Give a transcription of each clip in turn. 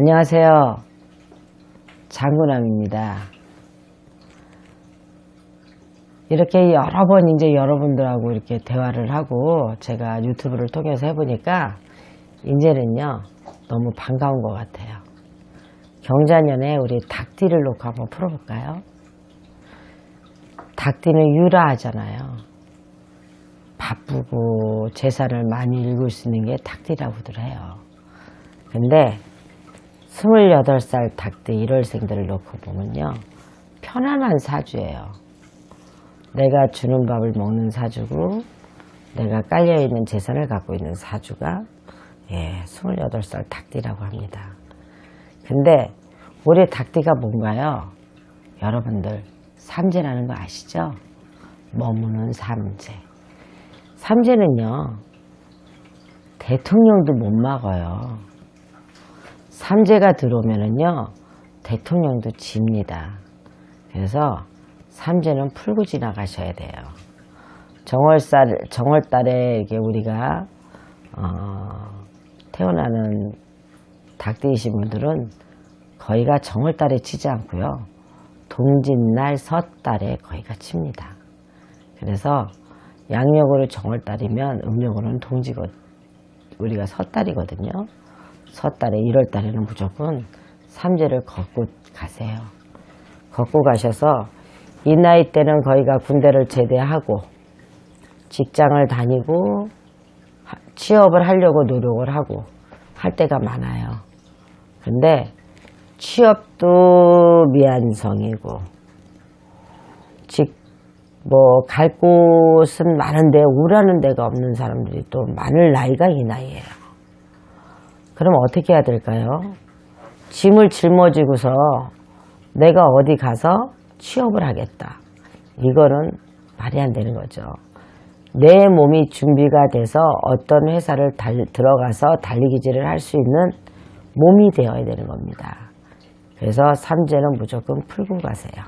안녕하세요. 장군함입니다. 이렇게 여러 번 이제 여러분들하고 이렇게 대화를 하고 제가 유튜브를 통해서 해보니까 이제는요 너무 반가운 것 같아요. 경자년에 우리 닭띠를 놓고 한번 풀어볼까요? 닭띠는 유라하잖아요. 바쁘고 재산을 많이 읽을 수 있는 게 닭띠라고들 해요. 근데 28살 닭띠 1월생들을 놓고 보면요. 편안한 사주예요. 내가 주는 밥을 먹는 사주고 내가 깔려있는 재산을 갖고 있는 사주가 예, 28살 닭띠라고 합니다. 근데 올해 닭띠가 뭔가요? 여러분들 삼재라는 거 아시죠? 머무는 삼재. 삼재는요. 대통령도 못 막아요. 삼재가 들어오면은요. 대통령도 집니다. 그래서 삼재는 풀고 지나가셔야 돼요. 정월달, 정월달에 이게 우리가, 어, 태어나는 닭띠이신 분들은 거의가 정월달에 치지 않고요. 동짓날 섣달에 거의가 칩니다. 그래서 양력으로 정월달이면 음력으로는 동지거 우리가 섣달이거든요. 섣달에 1월달에는 무조건 삼재를 걷고 가세요. 걷고 가셔서 이 나이 때는 거의가 군대를 제대하고 직장을 다니고 하- 취업을 하려고 노력을 하고 할 때가 많아요. 근데 취업도 미안성이고 직 뭐 갈 곳은 많은데 오라는 데가 없는 사람들이 또 많을 나이가 이 나이예요. 그럼 어떻게 해야 될까요? 짐을 짊어지고서 내가 어디 가서 취업을 하겠다. 이거는 말이 안 되는 거죠. 내 몸이 준비가 돼서 어떤 회사를 달- 들어가서 달리기질을 할 수 있는 몸이 되어야 되는 겁니다. 그래서 삼재는 무조건 풀고 가세요.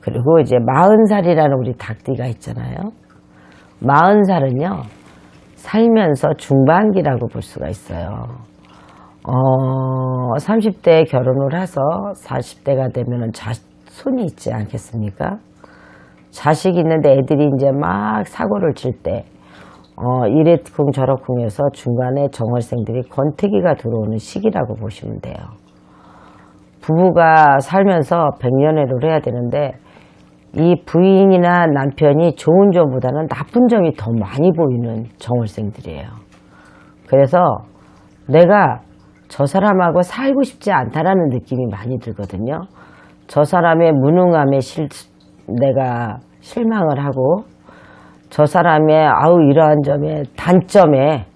그리고 이제 마흔 살이라는 우리 닭띠가 있잖아요. 마흔 살은요, 살면서 중반기라고 볼 수가 있어요. 어, 30대에 결혼을 해서 40대가 되면은 자손이 있지 않겠습니까? 자식이 있는데 애들이 이제 막 사고를 칠 때, 어, 이래쿵 저래쿵 해서 중간에 정월생들이 권태기가 들어오는 시기라고 보시면 돼요. 부부가 살면서 백년해를 해야 되는데, 이 부인이나 남편이 좋은 점보다는 나쁜 점이 더 많이 보이는 정월생들이에요. 그래서 내가 저 사람하고 살고 싶지 않다라는 느낌이 많이 들거든요. 저 사람의 무능함에 실, 내가 실망을 하고 저 사람의 아우 이러한 점에 단점에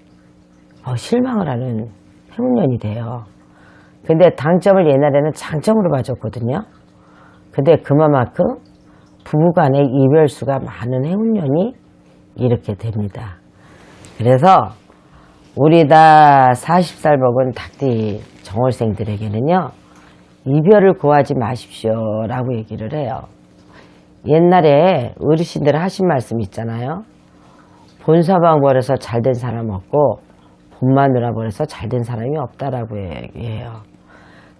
어, 실망을 하는 해운년이 돼요. 근데 단점을 옛날에는 장점으로 봐줬거든요. 근데 그만큼 부부간의 이별수가 많은 해운년이 이렇게 됩니다. 그래서 우리 다 40살 먹은 닭띠 정월생들에게는요, 이별을 구하지 마십시오 라고 얘기를 해요. 옛날에 어르신들 하신 말씀 있잖아요. 본사방 버려서 잘된 사람 없고, 본마누라 버려서 잘된 사람이 없다라고 얘기해요.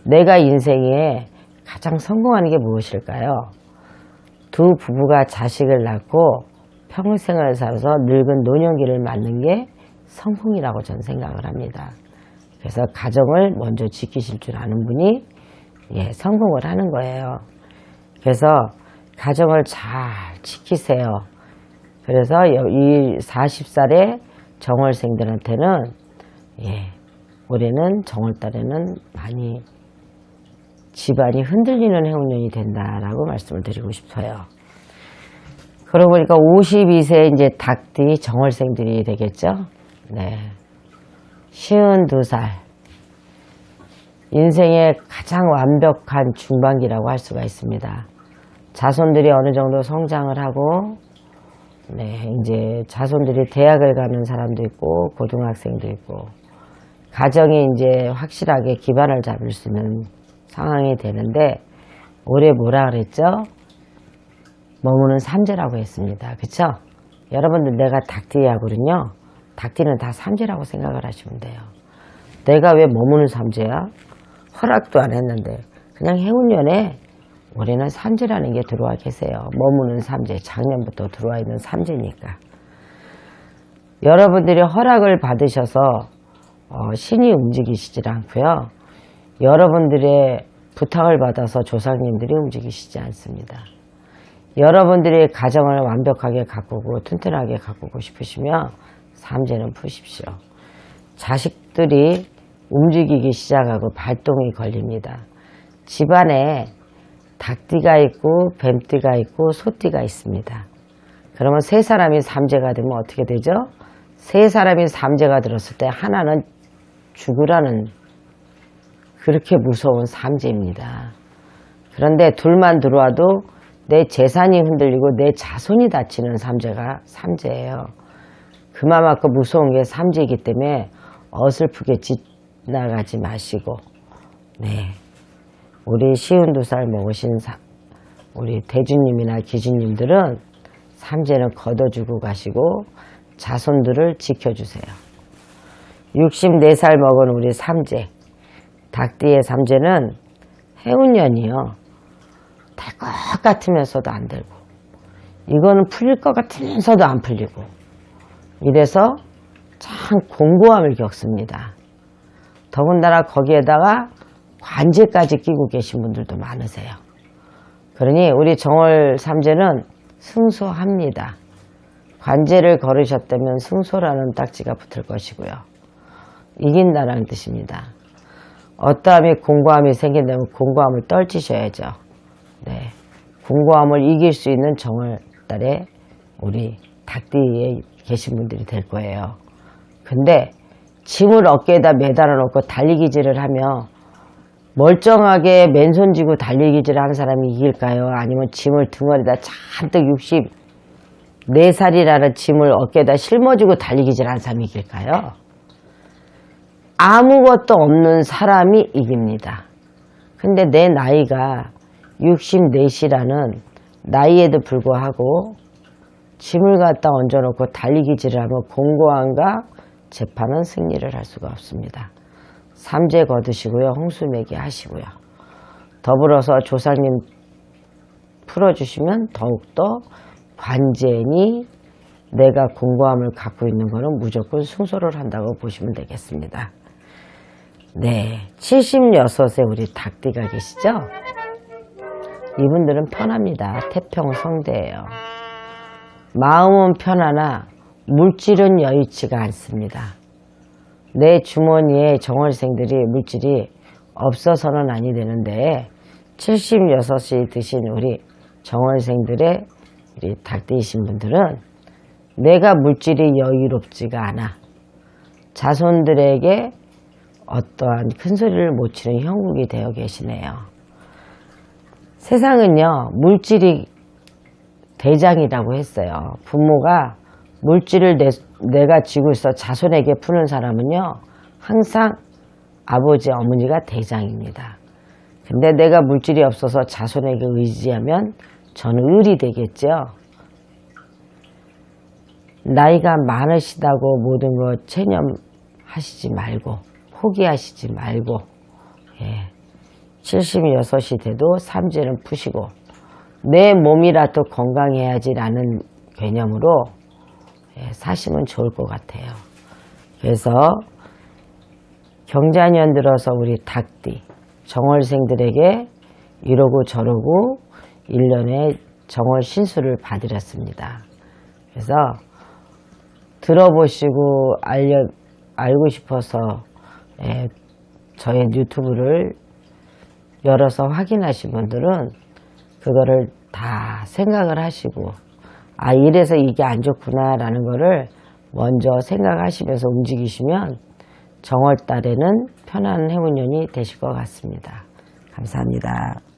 내가 인생에 가장 성공하는 게 무엇일까요? 두 부부가 자식을 낳고 평생을 살아서 늙은 노년기를 맞는 게 성공이라고 저는 생각을 합니다. 그래서 가정을 먼저 지키실 줄 아는 분이 예, 성공을 하는 거예요. 그래서 가정을 잘 지키세요. 그래서 여- 이 40살의 정월생들한테는 예, 올해는 정월달에는 많이 집안이 흔들리는 해운년이 된다라고 말씀을 드리고 싶어요. 그러고 보니까 52세 이제 닭띠 정월생들이 되겠죠? 네. 52살. 인생의 가장 완벽한 중반기라고 할 수가 있습니다. 자손들이 어느 정도 성장을 하고, 네, 이제 자손들이 대학을 가는 사람도 있고, 고등학생도 있고, 가정이 이제 확실하게 기반을 잡을 수 있는 상황이 되는데, 올해 뭐라 그랬죠? 머무는 삼재라고 했습니다. 그쵸? 여러분들 내가 닭띠하고는요, 닭띠는 다 삼재라고 생각을 하시면 돼요. 내가 왜 머무는 삼재야? 허락도 안 했는데 그냥 해운년에 올해는 삼재라는 게 들어와 계세요. 머무는 삼재, 작년부터 들어와 있는 삼재니까. 여러분들이 허락을 받으셔서 어, 신이 움직이시질 않고요. 여러분들의 부탁을 받아서 조상님들이 움직이시지 않습니다. 여러분들이 가정을 완벽하게 가꾸고 튼튼하게 가꾸고 싶으시면 삼재는 푸십시오. 자식들이 움직이기 시작하고 발동이 걸립니다. 집안에 닭띠가 있고 뱀띠가 있고 소띠가 있습니다. 그러면 세 사람이 삼재가 되면 어떻게 되죠? 세 사람이 삼재가 들었을 때 하나는 죽으라는 그렇게 무서운 삼재입니다. 그런데 둘만 들어와도 내 재산이 흔들리고 내 자손이 다치는 삼재가 삼재예요. 그만큼 무서운 게 삼재이기 때문에 어설프게 지나가지 마시고, 네. 우리 쉬운 두 살 먹으신 사- 우리 대주님이나 기주님들은 삼재는 걷어주고 가시고 자손들을 지켜주세요. 64살 먹은 우리 삼재, 닭띠의 삼재는 해운년이요. 될 것 같으면서도 안 되고, 이거는 풀릴 것 같으면서도 안 풀리고, 이래서 참 공고함을 겪습니다. 더군다나 거기에다가 관제까지 끼고 계신 분들도 많으세요. 그러니 우리 정월 삼재는 승소합니다. 관제를 걸으셨다면 승소라는 딱지가 붙을 것이고요. 이긴다는 뜻입니다. 어떠함이 공고함이 생긴다면 공고함을 떨치셔야죠. 네. 공고함을 이길 수 있는 정월달에 우리 닭띠에 계신 분들이 될 거예요. 근데 짐을 어깨에다 매달아 놓고 달리기질을 하며 멀쩡하게 맨손 쥐고 달리기질 하는 사람이 이길까요? 아니면 짐을 등어리다 잔뜩 64살이라는 짐을 어깨에다 실머지고 달리기질 하는 사람이 이길까요? 아무것도 없는 사람이 이깁니다. 근데 내 나이가 64시라는 나이에도 불구하고 짐을 갖다 얹어놓고 달리기질을 하면 공고함과 재판은 승리를 할 수가 없습니다. 삼재 거두시고요. 홍수매기 하시고요. 더불어서 조상님 풀어주시면 더욱더 관제니 내가 공고함을 갖고 있는 것은 무조건 승소를 한다고 보시면 되겠습니다. 네, 76세 우리 닭띠가 계시죠? 이분들은 편합니다. 태평 성대예요. 마음은 편하나 물질은 여의치가 않습니다. 내 주머니에 정월생들이 물질이 없어서는 아니 되는데 76이 드신 우리 정월생들의 우리 닭띠이신 분들은 내가 물질이 여유롭지가 않아 자손들에게 어떠한 큰 소리를 못 치는 형국이 되어 계시네요. 세상은요, 물질이 대장이라고 했어요. 부모가 물질을 내, 내가 쥐고 있어 자손에게 푸는 사람은요, 항상 아버지, 어머니가 대장입니다. 근데 내가 물질이 없어서 자손에게 의지하면 저는 을이 되겠죠. 나이가 많으시다고 모든 것 체념하시지 말고, 포기하시지 말고, 예. 76이 돼도 삼재는 푸시고, 내 몸이라도 건강해야지라는 개념으로 예, 사시면 좋을 것 같아요. 그래서 경자년 들어서 우리 닭띠, 정월생들에게 이러고 저러고 1년에 정월 신수를 받으렸습니다. 그래서 들어보시고 알려, 알고 싶어서 예, 저의 유튜브를 열어서 확인하신 분들은 그거를 다 생각을 하시고 아 이래서 이게 안 좋구나 라는 거를 먼저 생각하시면서 움직이시면 정월 달에는 편한 해운년이 되실 것 같습니다. 감사합니다.